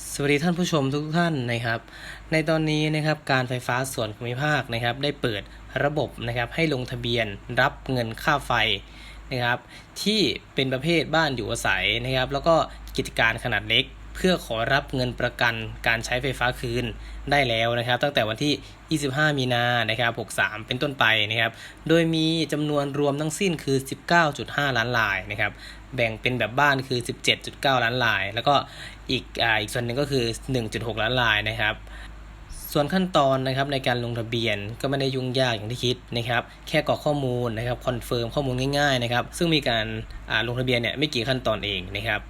สวัสดีท่านผู้ชมทุกท่านนะครับ ในตอนนี้นะครับการไฟฟ้าส่วนภูมิภาคนะครับ ได้เปิดระบบนะครับให้ลงทะเบียนรับเงินค่าไฟนะครับ ที่เป็นประเภทบ้านอยู่อาศัยนะครับ แล้วก็กิจการขนาดเล็ก เพื่อขอรับเงินประกันการใช้ไฟฟ้าคืนได้แล้วนะครับ ตั้งแต่วันที่ 25 มีนานะครับ63 เป็นต้นไปนะครับ โดยมีจำนวนรวมทั้งสิ้นคือ 19.5 ล้านลายนะครับแบ่งเป็นแบบบ้านคือ 17.9 ล้านลาย แล้วก็อีกอ่าอีกส่วนหนึ่งก็คือ 1.6 ล้านลายนะครับส่วนขั้นตอนนะครับในการลงทะเบียนก็ไม่ได้ยุ่งยากอย่างที่คิดนะครับแค่กรอกข้อมูลนะครับคอนเฟิร์มข้อมูลง่ายๆนะครับซึ่งมีการอ่าลงทะเบียนเนี่ยไม่กี่ขั้นตอนเองนะครับ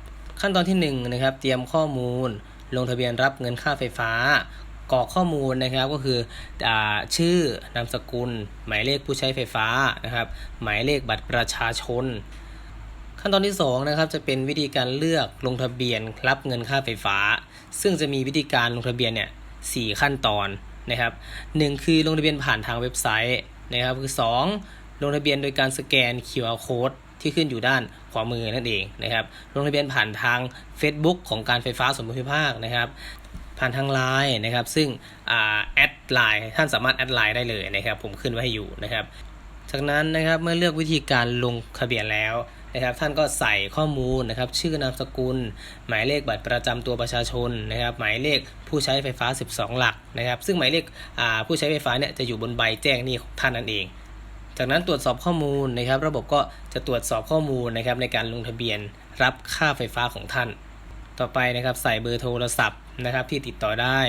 ขั้นตอนที่1นงนะครับเตรียมข้อมูล ลงทะเบียนรับเงินค่าไฟฟ้ากรอกข้อมูลนะครับก็คืออชื่อนามสกุล หมายเลขผู้ใช้ไฟฟ้านะครับ หมายเลขบัตรประชาชน ขั้นตอนที่2นะครับจะเป็นวิธีการเลือกลงทะเบียนรับเงินค่าไฟฟ้า ซึ่งจะมีวิธีการลงทะเบียนเนี่ยสขั้นตอนนะครับหนึ่งคือลงทะเบียนผ่านทางเว็บไซต์นะครับคือ 2 ลงทะเบียนโดยการสแกน QR code ที่ขึ้นอยู่ด้านขวามือนั่นเองนะครับลงทะเบียนผ่านทาง Facebook ของการไฟฟ้าส่วนภูมิภาคนะครับผ่านทางไลน์นะครับ ซึ่งแอดไลน์ท่านสามารถแอดไลน์ได้เลยนะครับ ผมขึ้นไว้ให้อยู่นะครับ จากนั้นนะครับเมื่อเลือกวิธีการลงทะเบียนแล้วนะครับท่านก็ใส่ข้อมูลนะครับชื่อนามสกุล หมายเลขบัตรประจำตัวประชาชนนะครับหมายเลขผู้ใช้ไฟฟ้า 12 หลักนะครับ ซึ่งหมายเลขผู้ใช้ไฟฟ้าเนี่ยจะอยู่บนใบแจ้งหนี้ของท่านนั่นเอง จากนั้นตรวจสอบข้อมูลนะครับ ระบบก็จะตรวจสอบข้อมูลนะครับในการลงทะเบียนรับค่าไฟฟ้าของท่าน ต่อไปนะครับใส่เบอร์โทรศัพท์นะครับที่ติดต่อได้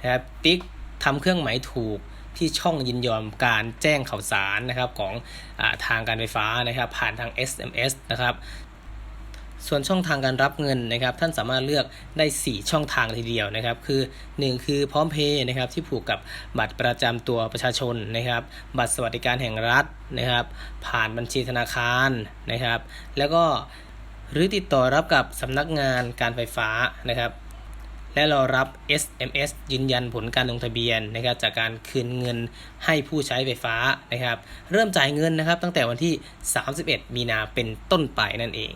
นะครับติ๊กทำเครื่องหมายถูกที่ช่องยินยอมการแจ้งข่าวสารนะครับของอทางการไฟฟ้านะครับผ่านทาง SMS นะครับ ส่วนช่องทางการรับเงินนะครับ ท่านสามารถเลือกได้ 4 ช่องทางทีเดียวนะครับ คือ 1 คือพร้อมเพย์นะครับที่ผูกกับบัตรประจำตัวประชาชนนะครับ บัตรสวัสดิการแห่งรัฐนะครับ ผ่านบัญชีธนาคารนะครับ แล้วก็หรือติดต่อรับกับสำนักงานการไฟฟ้านะครับ และรอรับ SMS ยืนยันผลการลงทะเบียนนะครับ จากการคืนเงินให้ผู้ใช้ไฟฟ้านะครับ เริ่มจ่ายเงินนะครับ ตั้งแต่วันที่ 31 มีนาเป็นต้นไปนั่นเอง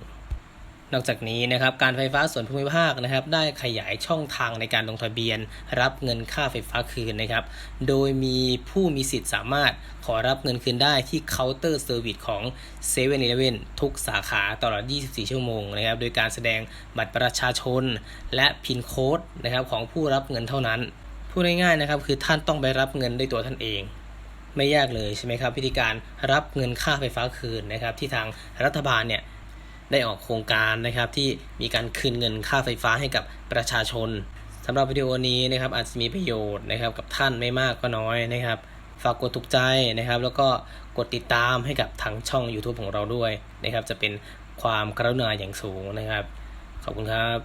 นอกจากนี้นะครับการไฟฟ้าส่วนภูมิภาคนะครับ ได้ขยายช่องทางในการลงทะเบียน รับเงินค่าไฟฟ้าคืนนะครับ โดยมีผู้มีสิทธิ์สามารถขอรับเงินคืนได้ที่เคาน์เตอร์เซอร์วิสของ7 e เ e ่ e อทุกสาขาตลอด 24 ชั่วโมงนะครับ โดยการแสดงบัตรประชาชน และพินโค้ดนะครับของผู้รับเงินเท่านั้นพูดง่ายๆนะครับคือท่านต้องไปรับเงินด้วยตัวท่านเองไม่ยากเลยใช่ไหมครับวิธีการรับเงินค่าไฟฟ้าคืนนะครับที่ทางรัฐบาลเนี่ย ได้ออกโครงการนะครับที่มีการคืนเงินค่าไฟฟ้าให้กับประชาชนสำหรับวิดีโอนี้นะครับอาจจะมีประโยชน์นะครับกับท่านไม่มากก็น้อยนะครับฝากกดถูกใจนะครับ แล้วก็กดติดตามให้กับทางช่อง YouTube ของเราด้วยนะครับ จะเป็นความกรุณาอย่างสูงนะครับ ขอบคุณครับ